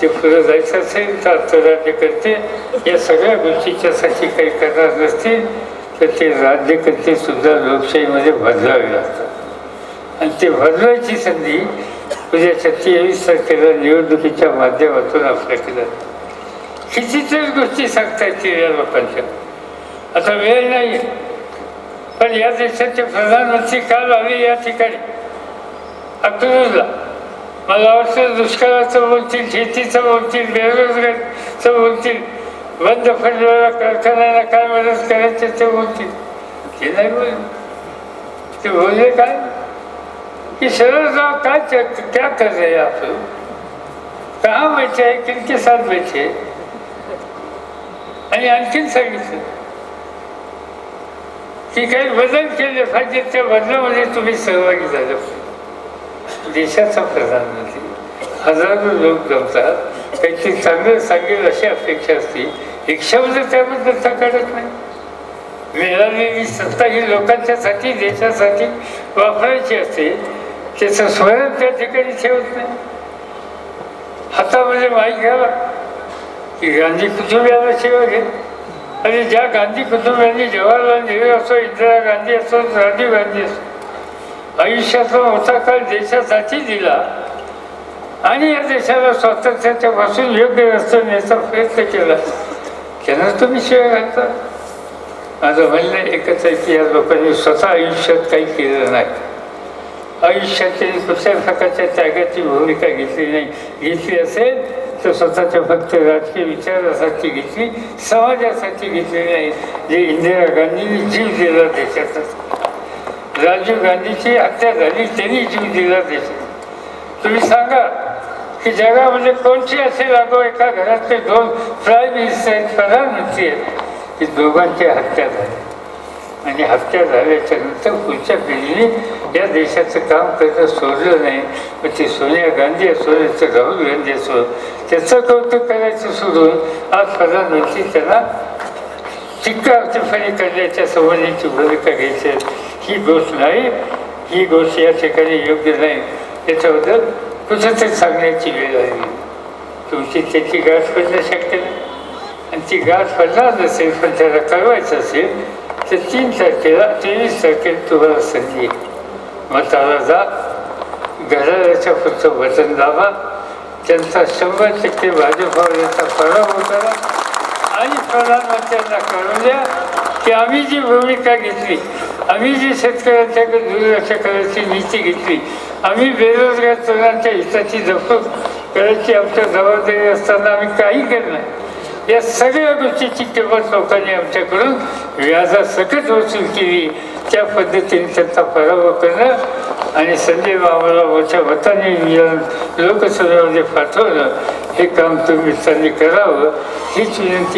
ते पुढे जायचं असेल तर तर राज्यकर्ते या सगळ्या गोष्टीच्यासाठी काही करणार नसतील तर ते राज्यकर्ते सुद्धा लोकशाहीमध्ये बदलावे लागतात. आणि ते बदलायची संधी म्हणजे तेवीस तारखेला निवडणुकीच्या माध्यमातून आपल्याकडे कितीतरी गोष्टी सांगता येतील या लोकांच्या. आता वेळ नाही पण या देशाचे प्रधानमंत्री काल आले या ठिकाणी? अकलूजला मला वाटतं दुष्काळाचं बोलतील शेतीचं बोलतील बेरोजगारीचं बोलतील बंद पडलेल्या कारखान्याला काय मदत करायचे ते बोलतील. ते नाही. ते बोलले काय? की सरळ जाओ काय च- क्या कर रहे हैं आप लोग बैठे हैं किनके साथ बैठे आणि आणखीन सांगितलं. की काही बदल केले पाहिजे त्या बदलामध्ये तुम्ही सहभागी झालं देशाचा प्रधानमंत्री. हजारो लोक जमतात. त्याची चांगलं सांगेल अशी अपेक्षा असते. एक शब्द म्हणजे त्याबद्दल काढत नाही. मिळालेली सत्ता ही लोकांच्यासाठी देशासाठी वापरायची असते. त्याचं स्वयं त्या ठिकाणी ठेवत नाही. हातामध्ये म्हणजे माहीत घ्यावा की गांधी कुटुंबियाला सेवा घे. आणि ज्या गांधी कुटुंबियांनी जवाहरलाल नेहरू असो इंदिरा गांधी असो राजीव गांधी असो आयुष्याचा होता काळ देशासाठी दिला. आणि या देशाला स्वातंत्र्याच्या पासून योग्य रस्ता नेण्याचा प्रयत्न केला. त्यांना तुम्ही शिवाय घालता माझं म्हणणं एकच आहे की या लोकांनी स्वतः आयुष्यात काही केलं नाही. आयुष्यात त्यांनी कुठल्याही प्रकारच्या त्यागाची भूमिका घेतली नाही. घेतली असेल तर स्वतःच्या फक्त राजकीय विचारासाठी घेतली समाजासाठी घेतली नाही. जे इंदिरा गांधींनी जीव दिला देशाचा. राजीव गांधीची हत्या झाली त्यांनी जीव दिला देश तुम्ही सांगा की जगामध्ये कोणची असे लागो एका घरातले दोन प्राईम मिनिस्टर आहेत प्रधानमंत्री आहेत? की दोघांची हत्या झाली. आणि हत्या झाल्याच्यानंतर पुढच्या पिढीने या देशाचं काम करणं सोडलं नाही. मग ती सोनिया गांधी असो याचं राहुल गांधी असो त्याचं कौतुक करायचं सोडून आज प्रधानमंत्री त्यांना टीकापणे करण्याच्या संबंधीची भूमिका घ्यायची आहे. ही गोष्ट नाही ही गोष्ट या ठिकाणी योग्य नाही. याच्याबद्दल कुठेतरी सांगण्याची वेळ आली तुमची त्याची गाठ पडणं शक्य नाही आणि ती गाठ पडणार नसेल पण त्याला कळवायचं असेल तर तीन तारखेला तेवीस तारखेला तुम्हाला संधी आहे. मताला जा. घराच्या पुढचं वचन दाबा. त्यांचा शंभर टक्के भाजपावर याचा पराभव करा. आणि प्रधानमंत्र्यांना कळून द्या की आम्ही जी भूमिका घेतली आम्ही जी शेतकऱ्यांच्याकडे दुर्लक्ष करायची नीती घेतली आम्ही बेरोजगार तरुणांच्या हिताची जपणूक करायची आमच्या जबाबदारी असताना आम्ही काही करणार या सगळ्या गोष्टीची किंमत लोकांनी आमच्याकडून व्याजासकट वसूल केली. त्या पद्धतीने त्यांचा पराभव करणं आणि संजय बाबाला मोठ्या मताने लोकसभेमध्ये पाठवणं हे काम तुम्ही त्यांनी करावं हीच विनंती